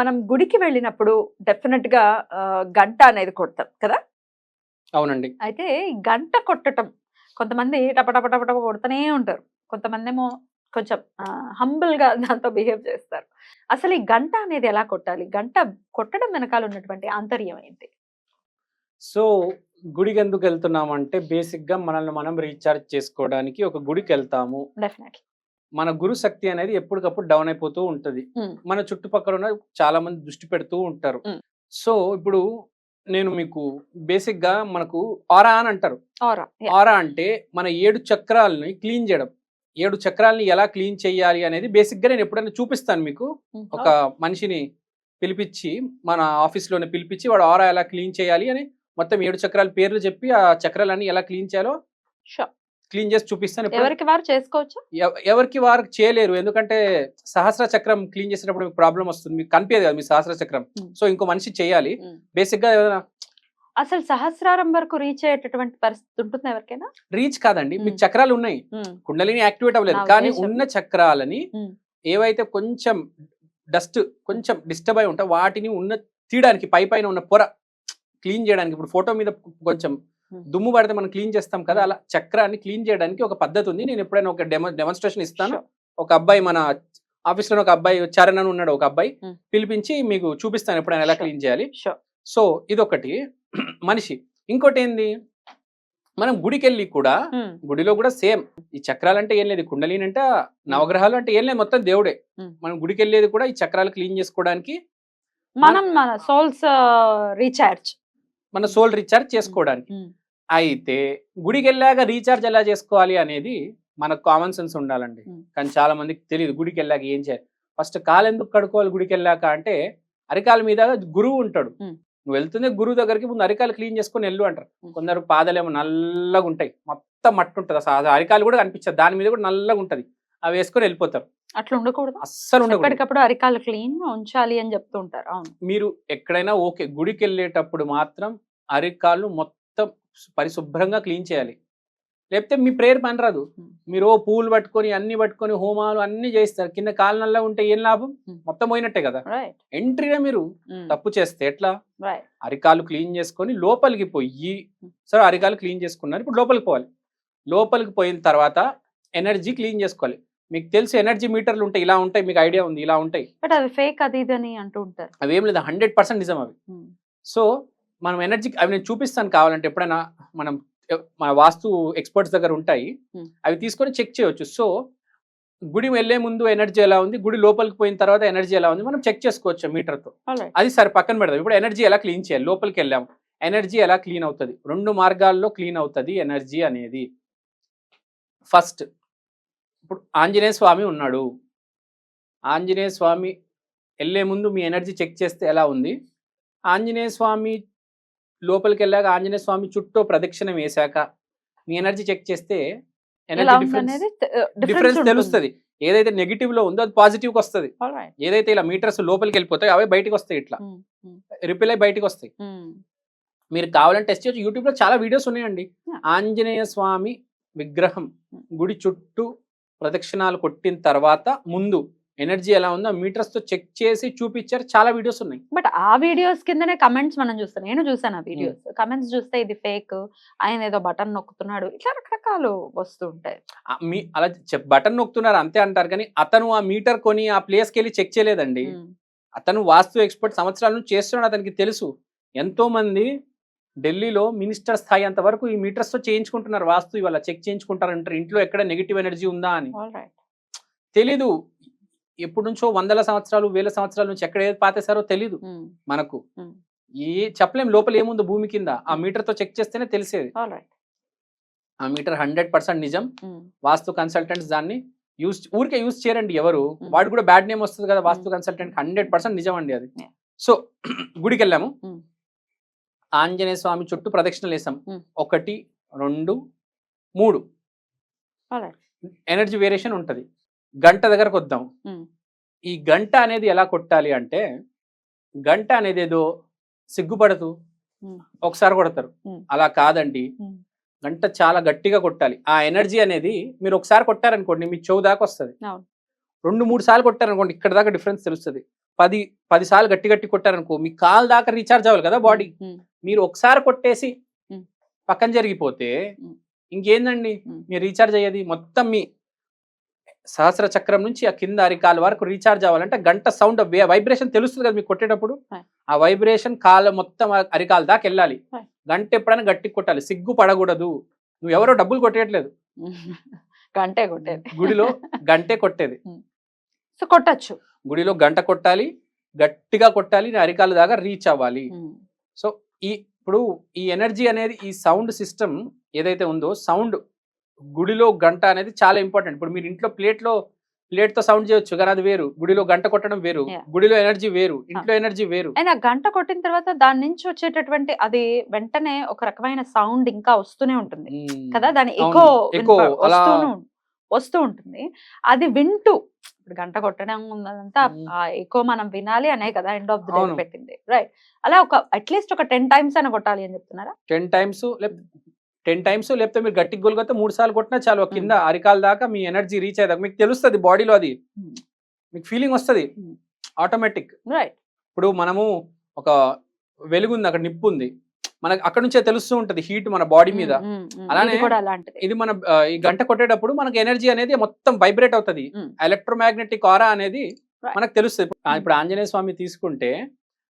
మనం గుడికి వెళ్ళినప్పుడు డెఫినెట్గా గంట అనేది కొడతాం కదా? అవునండి. అయితే గంట కొట్టటం కొంతమంది టపటపటపట కొడుతూనే ఉంటారు. కొంతమంది ఏమో కొంచెం హంబుల్గా దాంతో బిహేవ్ చేస్తారు. అసలు ఈ గంట అనేది ఎలా కొట్టాలి? గంట కొట్టడం వెనకాల ఉన్నటువంటి ఆంతర్యం ఏంటి? సో గుడికి ఎందుకు వెళ్తున్నామంటే బేసిక్గా మనల్ని మనం రీఛార్జ్ చేసుకోవడానికి ఒక గుడికి వెళ్తాము. డెఫినెట్లీ. మన గురు శక్తి అనేది ఎప్పటికప్పుడు డౌన్ అయిపోతూ ఉంటది. మన చుట్టుపక్కల ఉన్న చాలా మంది దృష్టి పెడుతూ ఉంటారు. సో ఇప్పుడు నేను మీకు బేసిక్గా మనకు ఆరా అని అంటారు. ఆరా ఆరా అంటే మన ఏడు చక్రాలని క్లీన్ చేయడం. ఏడు చక్రాలని ఎలా క్లీన్ చేయాలి అనేది బేసిక్గా నేను ఎప్పుడైనా చూపిస్తాను మీకు. ఒక మనిషిని పిలిపించి మన ఆఫీస్లోనే పిలిపించి వాడు ఆరా ఎలా క్లీన్ చేయాలి అని మొత్తం ఏడు చక్రాల పేర్లు చెప్పి ఆ చక్రాలన్నీ ఎలా క్లీన్ చేయాలో క్లీన్ చేసి చూపిస్తాను ఎవరికి వారు చేసుకోవచ్చు ఎవ- ఎవరికి వారు చేయలేరు ఎందుకంటే సహస్ర చక్రం క్లీన్ చేసేటప్పుడు మీకు ప్రాబ్లం వస్తుంది మీకు కనిపించదు కదా మీ సహస్ర చక్రం. సో ఇంకో మనిషి చేయాలి. బేసిక్గా ఏదైనా అసలు సహస్రారం వరకు రీచ్ అయ్యేటటువంటి పరిస్థితి ఉంటుంది ఎవరికైనా రీచ్ కాదండి మీకు. చక్రాలు ఉన్నాయి కుండలిని యాక్టివేట్ అవ్వలేదు కానీ. ఉన్న చక్రాలని. ఏవైతే కొంచెం డస్ట్ కొంచెం డిస్టర్బ్ అయి ఉంటాయి వాటిని ఉన్న తీయడానికి పై పైన ఉన్న పొర క్లీన్ చేయడానికి ఇప్పుడు ఫోటో మీద కొంచెం. దుమ్ము పడితే మనం క్లీన్ చేస్తాం కదా అలా చక్రాన్ని క్లీన్ చేయడానికి ఒక పద్ధతి ఉంది. నేను ఎప్పుడైనా ఒక డెమో డెమాన్స్ట్రేషన్ ఇస్తాను. ఒక అబ్బాయి మన ఆఫీస్లో ఒక అబ్బాయి చరణ్ అని ఉన్నాడు ఒక అబ్బాయి. పిలిపించి మీకు చూపిస్తాను ఎప్పుడైనా ఎలా. క్లీన్ చేయాలి. సో ఇదొకటి. మనిషి. ఇంకోటి ఏంది? మనం గుడికి వెళ్ళి కూడా. గుడిలో కూడా సేమ్. ఈ చక్రాలు అంటే ఏం లేదు. కుండలిని అంటే నవగ్రహాలు అంటే ఏం లేదు. మొత్తం దేవుడే. మనం గుడికి వెళ్ళేది కూడా ఈ చక్రాలు క్లీన్ చేసుకోవడానికి మనం మన సోల్స్ రీఛార్జ్ మన సోల్ రీఛార్జ్ చేసుకోవడానికి. అయితే గుడికి వెళ్ళాక రీఛార్జ్ ఎలా చేసుకోవాలి అనేది మనకు కామన్ సెన్స్ ఉండాలండి. కానీ చాలా మందికి తెలియదు గుడికి వెళ్ళాక ఏం చేయాలి. ఫస్ట్ కాలు ఎందుకు కడుక్కోవాలి గుడికి వెళ్ళాక అంటే అరికాల మీద గురువు ఉంటాడు. నువ్వు వెళ్తుంది గురువు దగ్గరికి ముందు అరికాలు క్లీన్ చేసుకొని వెళ్ళు అంటారు. కొందరు పాదాలేమో నల్లగా ఉంటాయి. మొత్తం మట్టి ఉంటుంది. అసలు అరికాలు కూడా కనిపించదు. దాని మీద కూడా నల్లగా ఉంటది. అవి వేసుకొని వెళ్ళిపోతారు. అట్లా ఉండకూడదు. అస్సలు ఉండకూడదు. అరికాలు క్లీన్ ఉంచాలి అని చెప్తూ ఉంటారు అవును. మీరు ఎక్కడైనా ఓకే గుడికి వెళ్ళేటప్పుడు మాత్రం అరికాళ్ళు మొత్తం పరిశుభ్రంగా క్లీన్ చేయాలి. లేకపోతే మీ ప్రేయర్ పని రాదు. మీరు పూలు పట్టుకొని అన్ని పట్టుకొని హోమాలు అన్ని చేస్తారు కింద కాలు నల్ల ఉంటే ఏం లాభం. మొత్తం పోయినట్టే కదా. ఎంట్రీగా మీరు తప్పు చేస్తే ఎట్లా? అరికాలు క్లీన్ చేసుకొని లోపలికి పోయి సరే అరికాలు క్లీన్ చేసుకున్నారు. ఇప్పుడు లోపలికి పోవాలి. లోపలికి పోయిన తర్వాత ఎనర్జీ క్లీన్ చేసుకోవాలి. మీకు తెలుసు ఎనర్జీ మీటర్లు ఉంటాయి. ఇలా ఉంటాయి. మీకు ఐడియా ఉంది. ఇలా ఉంటాయి. బట్ అది ఫేక్ అది ఇది అని అంటూ ఉంటారు. అవి ఏం లేదు. హండ్రెడ్ పర్సెంట్ నిజం అవి. సో మనం ఎనర్జీ అవి నేను చూపిస్తాను కావాలంటే ఎప్పుడైనా మనం మన వాస్తు ఎక్స్పర్ట్స్ దగ్గర ఉంటాయి. అవి తీసుకొని చెక్ చేయొచ్చు సో గుడి వెళ్ళే ముందు ఎనర్జీ ఎలా ఉంది? గుడి లోపలికి పోయిన తర్వాత ఎనర్జీ ఎలా ఉంది? మనం చెక్ చేసుకోవచ్చు మీటర్తో. అది సరే పక్కన పెడదాం. ఇప్పుడు ఎనర్జీ ఎలా క్లీన్ చేయాలి? లోపలికి వెళ్ళాము. ఎనర్జీ ఎలా క్లీన్ అవుతుంది? రెండు మార్గాల్లో క్లీన్ అవుతుంది ఎనర్జీ అనేది. ఫస్ట్ ఇప్పుడు ఆంజనేయ స్వామి ఉన్నాడు. ఆంజనేయ స్వామి వెళ్ళే ముందు మీ ఎనర్జీ చెక్ చేస్తే ఎలా ఉంది? ఆంజనేయ స్వామి లోపలికి వెళ్ళాక ఆంజనేయ స్వామి చుట్టూ ప్రదక్షిణం వేశాక మీ ఎనర్జీ చెక్ చేస్తే ఎనర్జీ డిఫరెన్స్ తెలుస్తుంది. ఏదైతే నెగిటివ్లో ఉందో అది పాజిటివ్కి వస్తుంది ఏదైతే ఇలా మీటర్స్ లోపలికి వెళ్ళిపోతాయో అవే బయటికి వస్తాయి ఇట్లా రిపిల్ అయి బయటికి వస్తాయి మీరు కావాలంటే టెస్ట్ చేయొచ్చు. యూట్యూబ్లో చాలా వీడియోస్ ఉన్నాయండి. ఆంజనేయ స్వామి విగ్రహం. గుడి చుట్టూ ప్రదక్షిణాలు కొట్టిన తర్వాత ముందు ఎనర్జీ ఎలా ఉందో మీటర్స్తో చెక్ చేసి చూపించారు చాలా వీడియోస్ ఉన్నాయి. బట్ ఆ వీడియోస్ కిందనే కమెంట్స్ మనం చూస్తాం. నేను చూసాను ఆ వీడియోస్. కమెంట్స్ చూస్తే ఇది ఫేక్ ఆయన ఏదో బటన్ నొక్కుతున్నాడు ఇట్లా రకరకాలు వస్తూ ఉంటాయి. ఆ మీ అలా బటన్ నొక్కుతున్నారు అంతే అంటారు కానీ అతను ఆ మీటర్ కొని ఆ ప్లేస్కి వెళ్ళి చెక్ చేయలేదండి. అతను వాస్తు ఎక్స్పర్ట్ సంవత్సరాల నుంచి చేస్తున్నాడు అతనికి తెలుసు. ఎంతో మంది ఢిల్లీలో మినిస్టర్ స్థాయి అంత వరకు ఈ మీటర్స్తో చేయించుకుంటున్నారు. వాస్తు ఇవాళ చెక్ చేయించుకుంటారు అంటారు ఇంట్లో ఎక్కడ నెగిటివ్ ఎనర్జీ ఉందా అని. తెలీదు. ఎప్పటి నుంచో వందల సంవత్సరాలు వేల సంవత్సరాల నుంచి ఎక్కడ ఏది పాతేశారో తెలీదు మనకు. ఏ చెప్పలేం లోపల ఏముందో భూమి కింద? ఆ మీటర్తో చెక్ చేస్తేనే తెలిసేది. ఆ మీటర్ హండ్రెడ్ పర్సెంట్ నిజం. వాస్తు కన్సల్టెంట్స్ దాన్ని యూస్ ఊరికే యూస్ చేయరండి ఎవరు. వాడు కూడా బ్యాడ్ నేమ్ వస్తుంది కదా వాస్తు కన్సల్టెంట్ హండ్రెడ్ పర్సెంట్ నిజం అండి అది. సో గుడికి వెళ్ళాము. ఆంజనేయ స్వామి చుట్టూ ప్రదక్షిణలు వేసాం. ఒకటి రెండు మూడు. ఎనర్జీ వేరియేషన్ ఉంటది. గంట దగ్గరకు వద్దాం. ఈ గంట అనేది ఎలా కొట్టాలి అంటే గంట అనేది ఏదో సిగ్గుపడుతూ ఉమ్. ఒకసారి కొడతారు. అలా కాదండి. గంట చాలా గట్టిగా కొట్టాలి ఆ ఎనర్జీ అనేది మీరు ఒకసారి కొట్టారనుకోండి మీ చెవు దాకా వస్తుంది. రెండు మూడు సార్లు కొట్టారనుకోండి ఇక్కడ దాకా డిఫరెన్స్ తెలుస్తుంది పది పది సార్లు గట్టి గట్టి కొట్టారనుకో మీ కాలు దాకా రీఛార్జ్ అవ్వాలి కదా బాడీ. మీరు ఒకసారి కొట్టేసి. పక్కన జరిగిపోతే. ఇంకేందండి. మీరు రీఛార్జ్ అయ్యేది మొత్తం మీ సహస్ర చక్రం నుంచి ఆ కింద అరికాల వరకు రీఛార్జ్ అవ్వాలంటే గంట సౌండ్ వైబ్రేషన్ తెలుస్తుంది కదా మీకు కొట్టేటప్పుడు. ఆ వైబ్రేషన్ కాల మొత్తం ఆ అరికాల దాకా వెళ్ళాలి. గంట ఎప్పుడైనా గట్టి కొట్టాలి. సిగ్గు పడకూడదు. నువ్వు ఎవరో డబ్బులు కొట్టేయట్లేదు. గంటే కొట్టేది. గుడిలో గంటే కొట్టేది. సో కొట్టచ్చు. గుడిలో గంట కొట్టాలి. గట్టిగా కొట్టాలి. నీ అరికాల దాకా రీచ్ అవ్వాలి. సో ఈ ఇప్పుడు ఈ ఎనర్జీ అనేది ఈ సౌండ్ సిస్టమ్ ఏదైతే ఉందో సౌండ్ గుడిలో గంట అనేది చాలా ఇంపార్టెంట్. ఇప్పుడు మీరు ఇంట్లో ప్లేట్లో ప్లేట్తో సౌండ్ చేయొచ్చు కానీ అది వేరు. గుడిలో గంట కొట్టడం వేరు. గుడిలో ఎనర్జీ వేరు. ఇంట్లో ఎనర్జీ వేరు. అయినా గంట కొట్టిన తర్వాత దాని నుంచి వచ్చేటటువంటి అది వెంటనే ఒక రకమైన సౌండ్ ఇంకా వస్తూనే ఉంటుంది. కదా? దాని అవును. ఎకో వస్తూ ఉంటుంది. అది వింటూ ఇప్పుడు గంట కొట్టడం ఉన్నదంతా మ్మ్. ఆ ఎకో మనం వినాలి అనే కదా ఎండ్ ఆఫ్ ది డే. పెట్టింది. రైట్. అలా ఒక అట్లీస్ట్ ఒక టెన్ టైమ్స్ అయినా కొట్టాలి అని చెప్తున్నారా? టెన్ టైమ్స్ లేకపోతే టెన్ టైమ్స్ లేకపోతే మీరు గట్టి గొలుగొతే మూడు సార్లు కొట్టినా చాలు. కింద అరికాల దాకా మీ ఎనర్జీ రీచ్ అయ్యేదాకా. మీకు తెలుస్తుంది బాడీలో అది. Hmm. మీకు ఫీలింగ్ వస్తుంది. Hmm. ఆటోమేటిక్ రైట్ ఇప్పుడు మనము ఒక వెలుగు ఉంది అక్కడ నిప్పు ఉంది మనకు అక్కడ నుంచే తెలుస్తూ ఉంటది హీట్ మన బాడీ మీద. అలానే కూడా అలాంటిది. ఇది మన ఈ గంట కొట్టేటప్పుడు మనకి ఎనర్జీ అనేది మొత్తం వైబ్రేట్ అవుతుంది. ఎలక్ట్రోమాగ్నెటిక్ ఆరా అనేది. మనకు తెలుస్తుంది. ఇప్పుడు ఆంజనేయ స్వామి తీసుకుంటే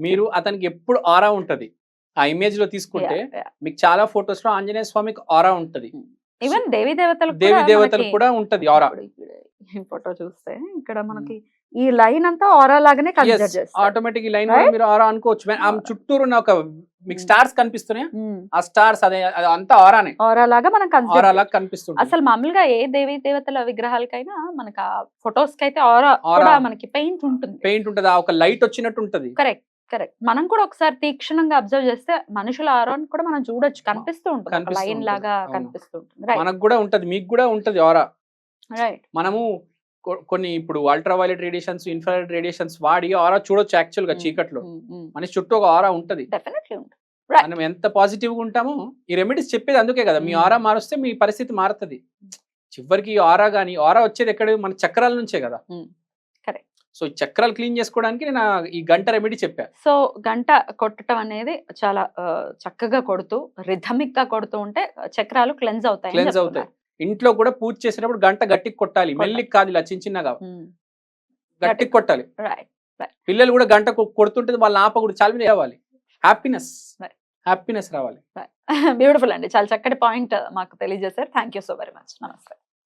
మీరు అతనికి ఎప్పుడు ఆరా ఉంటది. ఆ ఇమేజ్లో తీసుకుంటే మీకు చాలా ఫొటోస్లో ఆంజనేయ స్వామికి ఆరా ఉంటది. ఈవెన్ దేవి దేవతలు దేవి దేవతలకు కూడా ఉంటది ఆరా ఈ ఫోటో చూస్తే ఇక్కడ మనకి ఈ లైన్ అంతా ఆరా లాగానే ఆటోమేటిక్ ఈ లైన్? మీరు ఆరా అనుకోవచ్చు. ఆమె Aura. చుట్టూరు ఒక మీకు. స్టార్స్ కనిపిస్తున్నాయి? ఉమ్. ఆ స్టార్స్ అదే అంతా ఆరానే ఆరా లాగా మనం ఆరా లాగా కనిపిస్తుంది అసలు మామూలుగా ఏ దేవి దేవతల విగ్రహాలకైనా మనకి ఆ ఫొటోస్కి అయితే ఆరా. కూడా మనకి పెయింట్ ఉంటుంది. పెయింట్ ఉంటది. ఆ ఒక లైట్ వచ్చినట్టు ఉంటది. Correct correct. మనం కూడా ఒకసారి తీక్షణంగా అబ్జర్వ్ చేస్తే మనుషుల ఆరాన్ కూడా మనం చూడొచ్చు. కనిపిస్తూ ఉంటుంది. లైన్. లాగా. కనిపిస్తూ ఉంటుంది. మనకు కూడా ఉంటది. మీకు కూడా ఉంటది ఆరా. రైట్. మనము కొన్ని ఇప్పుడు ultra violet radiations infrared radiations వాడి ఆరా చూడొచ్చు యాక్చువల్గా చీకట్లో. మనిషి చుట్టూ ఒక ఆరా ఉంటది. డెఫినెట్లీ ఉంటుంది. మనం ఎంత పాజిటివ్గా ఉంటామో ఈ రెమెడీస్ చెప్పేది అందుకే కదా. మీ. ఆరా మారుస్తే మీ పరిస్థితి మారుతుంది. చివరికి ఈ ఆరా గానీ ఆరా వచ్చేది ఎక్కడ మన చక్రాల నుంచే కదా. సో చక్రాలు క్లీన్ చేసుకోవడానికి నేను ఈ గంట రెమెడీ చెప్పా. సో గంట కొట్టడం అనేది చాలా చక్కగా కొడుతూ రిథమిక్గా కొడుతూ ఉంటే చక్రాలు క్లెన్స్ అవుతాయి క్లెన్స్ అవుతాయి. ఇంట్లో కూడా పూజ చేసేటప్పుడు గంట గట్టికి కొట్టాలి. మెల్లికి కాదు ఇలా చిన్న చిన్నగా. గట్టికి కొట్టాలి. పిల్లలు కూడా గంట కొడుతుంటే వాళ్ళ ఆపకూడదు చాలా మంది రావాలి హ్యాపీనెస్. హ్యాపీనెస్ రావాలి. బ్యూటిఫుల్ అండి. చాలా చక్కటి పాయింట్ మాకు తెలియజేశారు. Thank you so very much. నమస్తే.